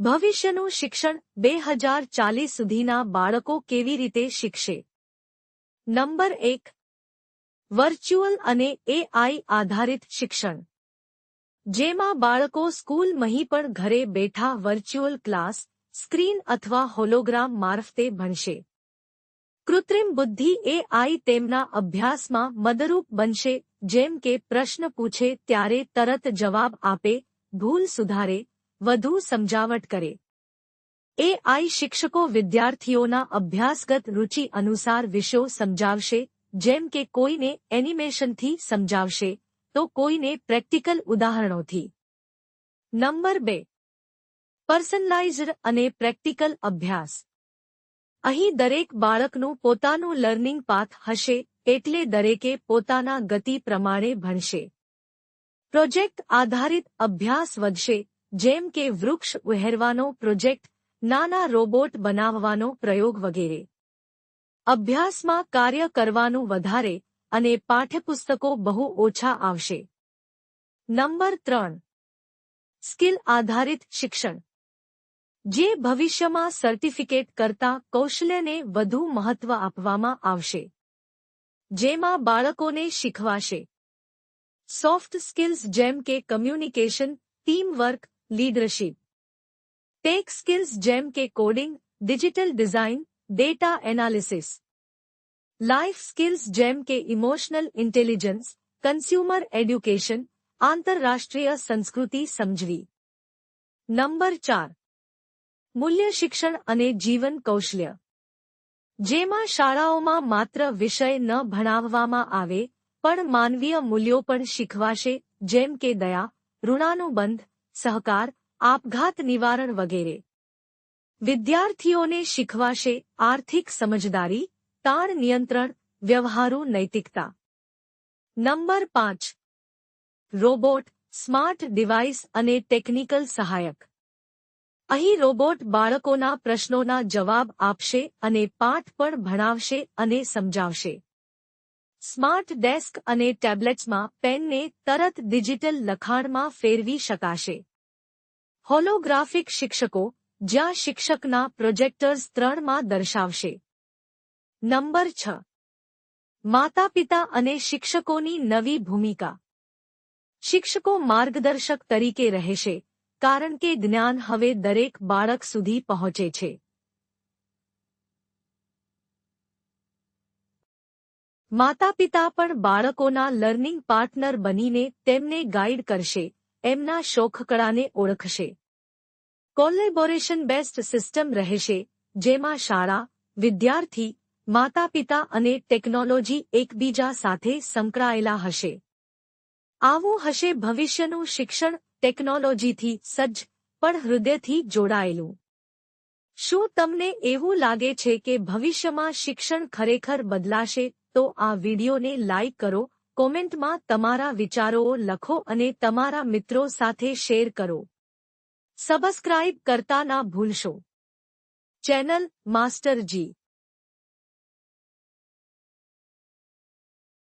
ભવિષ્યનું શિક્ષણ બે હજાર ચાલીસ સુધીના બાળકો કેવી રીતે શીખશે? નંબર એક, વર્ચ્યુઅલ અને એઆઈ આધારિત શિક્ષણ. જેમાં બાળકો સ્કૂલ મહી પણ ઘરે બેઠા વર્ચ્યુઅલ ક્લાસ, સ્ક્રીન અથવા હોલોગ્રામ મારફતે ભણશે. કૃત્રિમ બુદ્ધિ એઆઈ તેમના અભ્યાસમાં મદરૂપ બનશે, જેમ કે પ્રશ્ન પૂછે ત્યારે તરત જવાબ આપે, ભૂલ સુધારે વધુ સમજાવટ કરે. એ આઈ શિક્ષકો વિદ્યાર્થીઓના અભ્યાસગત રુચિ અનુસાર વિષયો સમજાવશે, જેમ કે કોઈને એનિમેશનથી સમજાવશે, તો કોઈને પ્રેક્ટિકલ ઉદાહરણોથી. નંબર બે. પર્સનલાઇઝડ અને પ્રેક્ટિકલ અભ્યાસ. અહીં દરેક બાળકનું પોતાનું લર્નિંગ પાથ હશે, એટલે દરેકે પોતાના ગતિ પ્રમાણે ભણશે. પ્રોજેક્ટ આધારિત અભ્યાસ વધશે જેમ કે વૃક્ષ ઉહેરવાનો પ્રોજેક્ટ, નાના રોબોટ બનાવવાનો પ્રયોગ વગેરે. અભ્યાસમાં કાર્ય કરવાનું વધારે અને પાઠ્યપુસ્તકો બહુ ઓછા આવશે. નંબર ત્રણ. સ્કિલ આધારિત શિક્ષણ. જે ભવિષ્યમાં સર્ટિફિકેટ કરતા કૌશલ્યને વધુ મહત્વ આપવામાં આવશે. જેમાં બાળકોને શીખવાશે. સોફ્ટ સ્કિલ્સ જેમ કે communication teamwork leadership tech skills જેમ કે coding digital design data analysis life skills જેમ કે ઇમોશનલ ઇન્ટેલિજન્સ કન્ઝ્યુમર એડ્યુકેશન આંતરરાષ્ટ્રીય સંસ્કૃતિ સમજવી નંબર ચાર મૂલ્ય શિક્ષણ અને જીવન કૌશલ્ય જેમાં શાળાઓમાં માત્ર વિષય ન ભણાવવામાં આવે પણ માનવીય મૂલ્યો પણ શીખવાશે જેમ કે દયા ઋણાનુબંધ સહકાર, આપઘાત નિવારણ વગેરે. વિદ્યાર્થીઓને શીખવાશે આર્થિક સમજદારી, તાણ નિયંત્રણ, વ્યવહારુ નૈતિકતા. નંબર પાંચ. રોબોટ, સ્માર્ટ ડિવાઇસ અને ટેકનિકલ સહાયક. અહીં રોબોટ બાળકોના પ્રશ્નોના જવાબ આપશે અને પાઠ પણ ભણાવશે અને સમજાવશે. સ્માર્ટ ડેસ્ક અને ટેબ્લેટ્સમાં પેનને તરત ડિજિટલ લખાણમાં ફેરવી શકાશે. હોલોગ્રાફિક શિક્ષકો જ્યાં શિક્ષકના પ્રોજેક્ટર્સ ત્રણમાં દર્શાવશે. નંબર છ. માતાપિતા અને શિક્ષકોની નવી ભૂમિકા. શિક્ષકો માર્ગદર્શક તરીકે રહેશે, કારણ કે જ્ઞાન હવે દરેક બાળક સુધી પહોંચે છે. માતાપિતા પણ બાળકોના લર્નિંગ પાર્ટનર બનીને તેમને ગાઈડ કરશે, એમના શોખકળાને ઓળખશે. કોલેબોરેશન બેસ્ટ સિસ્ટમ રહેશે, જેમાં શાળા, વિદ્યાર્થી, માતાપિતા અને ટેકનોલોજી એકબીજા સાથે સંકળાયેલા હશે. આવું હશે ભવિષ્યનું શિક્ષણ ટેકનોલોજીથી સજ્જ, પણ હૃદયથી જોડાયેલું. શું તમને એવું લાગે છે કે ભવિષ્યમાં શિક્ષણ ખરેખર બદલાશે? તો આ વિડિયોને લાઇક કરો, કોમેન્ટમાં તમારા વિચારો લખો અને તમારા મિત્રો સાથે શેર કરો. સબસ્ક્રાઇબ કરતા ના ભૂલશો. ચેનલ માસ્ટર જી